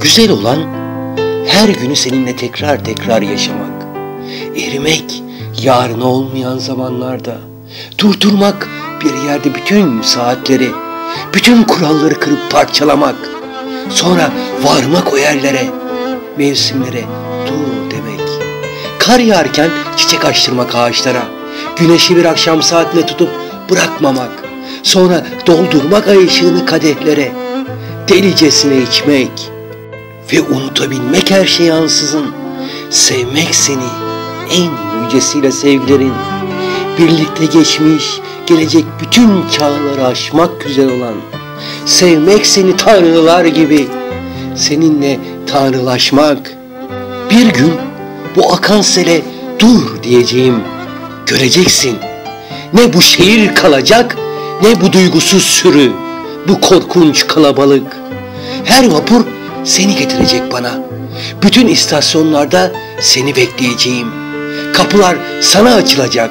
Güzel olan her günü seninle tekrar tekrar yaşamak. Erimek yarın olmayan zamanlarda. Durdurmak bir yerde bütün saatleri, bütün kuralları kırıp parçalamak. Sonra varmak o yerlere, mevsimlere dur demek. Kar yağarken çiçek açtırmak ağaçlara. Güneşi bir akşam saatine tutup bırakmamak. Sonra doldurmak ay ışığını kadehlere. Delicesine içmek. Ve unutabilmek her şey ansızın. Sevmek seni en yücesiyle sevgilerin. Birlikte geçmiş, gelecek bütün çağları aşmak güzel olan. Sevmek seni tanrılar gibi. Seninle tanrılaşmak. Bir gün bu akan sele dur diyeceğim. Göreceksin. Ne bu şehir kalacak ne bu duygusuz sürü. Bu korkunç kalabalık. Her vapur seni getirecek bana. Bütün istasyonlarda seni bekleyeceğim. Kapılar sana açılacak.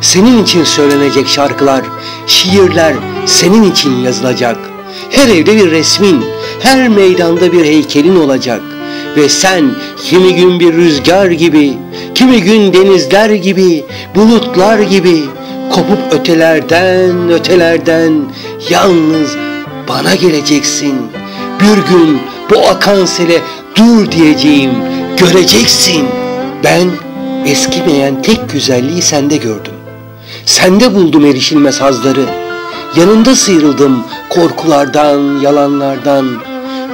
Senin için söylenecek şarkılar, şiirler senin için yazılacak. Her evde bir resmin, her meydanda bir heykelin olacak. Ve sen kimi gün bir rüzgar gibi, kimi gün denizler gibi, bulutlar gibi kopup ötelerden ötelerden yalnız bana geleceksin. Bir gün bu akan sele dur diyeceğim, göreceksin. Ben eskimeyen tek güzelliği sende gördüm. Sende buldum erişilmez hazları. Yanında sıyrıldım korkulardan, yalanlardan.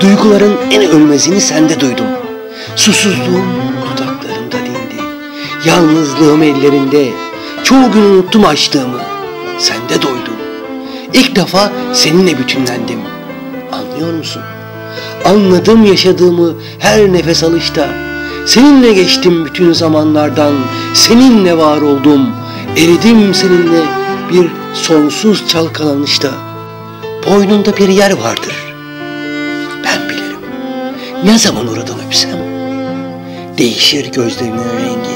Duyguların en ölmezini sende duydum. Susuzluğum dudaklarımda dindi. Yalnızlığım ellerinde. Çoğu gün unuttum açtığımı. Sende doydum. İlk defa seninle bütünlendim. Anlıyor musun? Anladım yaşadığımı her nefes alışta. Seninle geçtim bütün zamanlardan. Seninle var oldum. Eridim seninle bir sonsuz çalkalanışta. Boynunda bir yer vardır. Ben bilirim. Ne zaman oradan öpsem. Değişir gözlerinin rengi.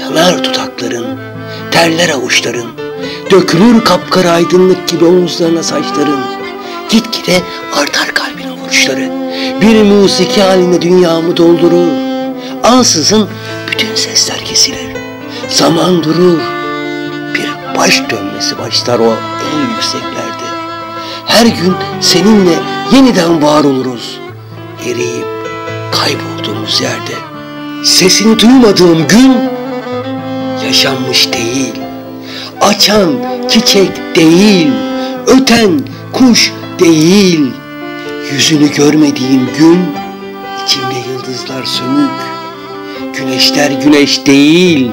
Yanar dudakların, terler avuçların. Dökülür kapkara aydınlık gibi omuzlarına saçların. Gitgide artar kalbinin vuruşları. Bir musiki halinde dünyamı doldurur. Ansızın bütün sesler kesilir. Zaman durur. Bir baş dönmesi başlar o en yükseklerde. Her gün seninle yeniden var oluruz. Eriyip kaybolduğumuz yerde. Sesini duymadığım gün yaşanmış değil. Açan çiçek değil. Öten kuş değil. Yüzünü görmediğim gün içimde yıldızlar sönük. Güneşler güneş değil.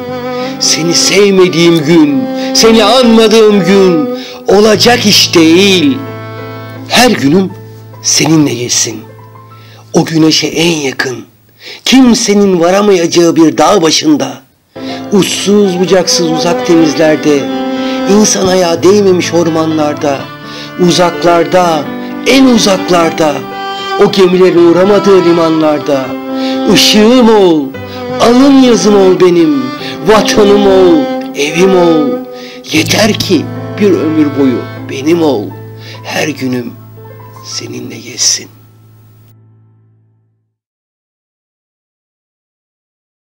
Seni sevmediğim gün, seni anmadığım gün olacak iş değil. Her günüm seninle geçsin. O güneşe en yakın, kimsenin varamayacağı bir dağ başında, uçsuz bucaksız uzak denizlerde, insan ayağı değmemiş ormanlarda, uzaklarda, en uzaklarda, o gemilerin uğramadığı limanlarda, ışığım ol, alın yazım ol benim, vatanım ol, evim ol. Yeter ki bir ömür boyu benim ol. Her günüm seninle geçsin.